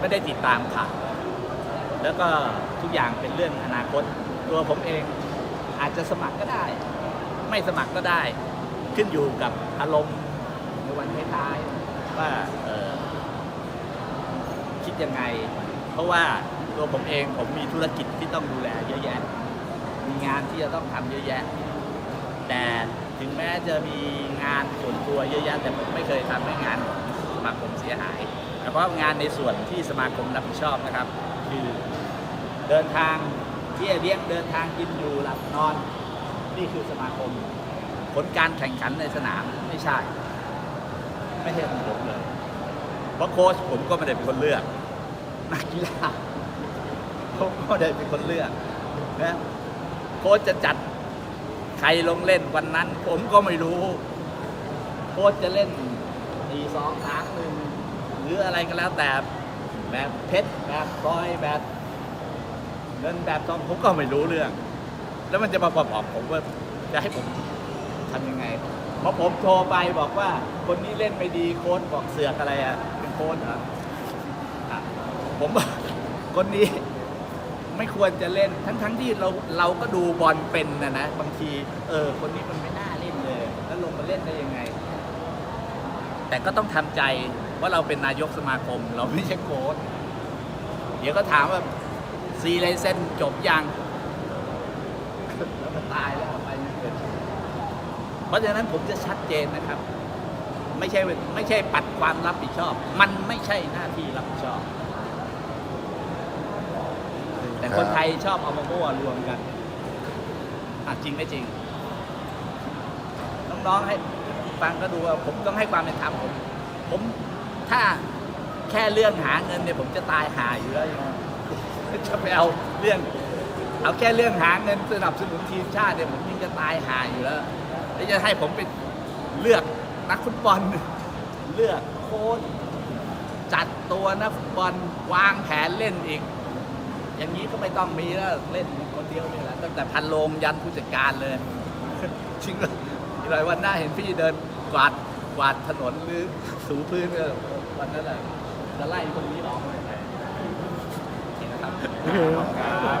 ไม่ได้ติดตามข่าวแล้วก็ทุกอย่างเป็นเรื่องอนาคต ตัวผมเองอาจจะสมัครก็ได้ ไม่สมัครก็ได้ ขึ้นอยู่กับอารมณ์ในวันท้ายๆว่าคิดยังไง เพราะว่าตัวผมเองผมมีธุรกิจที่ต้องดูแลเยอะแยะ มีงานที่จะต้องทำเยอะแยะ แต่ถึงแม้จะมีงานส่วนตัวเยอะแยะแต่ผมไม่เคยทำให้งานสมาคมเสียหาย ฉพาะงานในส่วนที่สมาคมรับผิดชอบนะครับ คือเดินทางเที่ยวเลี้ยงเดินทางกินอยู่หลับนอน นี่คือสมาคม ผลการแข่งขันในสนามไม่ใช่ ไม่ใช่ของผมเลยเพราะโค้ชผมก็ไม่ได้เป็นคนเลือก นักกีฬาผมก็ได้เป็นคนเลือกนะโค้ชจะจัดใครลงเล่นวันนั้น ผมก็ไม่รู้ โค้ชจะเล่นตีสองครั้งหนึ่ง รืออะไรก็แล้วแต่แบบเพชรแบบพลอยแบบเงินแบบทองผมก็ไม่รู้เรื่อง แล้วมันจะมาบอกผมว่าจะให้ผมทำยังไงเพอผมโทรไปบอกว่า คนนี้เล่นไม่ดีโค้ชบอกเสือกอะไรอะเป็นโค้ชเหรออะผมบอกคนนี้ไม่ควรจะเล่นทั้งทั้งๆที่เราเราก็ดูบอลเป็นนะนะบางที เออ คนนี้มันไม่น่าเล่นเลย แล้วลงมาเล่นได้ยังไง แต่ก็ต้องทำใจ ว่าเราเป็นนายกสมาคม เราไม่ใช่โค้ชเดี๋ยวก็ถามว่าซีไลเซนจบยังแล้วมันตายแล้วไปไม่เป็นเพราะฉะนั้นผมจะชัดเจนนะครับ ไม่ใช่ไม่ใช่ปัดความรับผิดชอบ มันไม่ใช่หน้าที่รับผิดชอบ แต่คนไทยชอบเอามามั่วรวมกันอะจริงไม่จริง น้องๆให้ฟังก็ดูว่าผมต้องให้ความเป็นธรรมผมผม ถ้าแค่เรื่องหาเงินเนี่ยผมจะตายหาอยู่แล้วจะไปเอาเรื่อง เอาแค่เรื่องหาเงินสนับสนุนทีมชาติเนี่ยผมยังจะตายหาอยู่แล้วแล้วจะให้ผมไปเลือกนักฟุตบอล เลือกโค้ชจัดตัวนักฟุตบอลวางแผนเล่นอีก อย่างนี้ก็ไม่ต้องมีแล้วเล่นคนเดียวนี่แหละตั้งแต่พันโลงยันผู้จัดการเลยจริงเลยหลายวันหน้าเห็นพี่เดินกวาดกวาดถนนหรือถูพื้นก็ วันนั้นแหละจะไล่คนนี้หรอเห็นนะครับ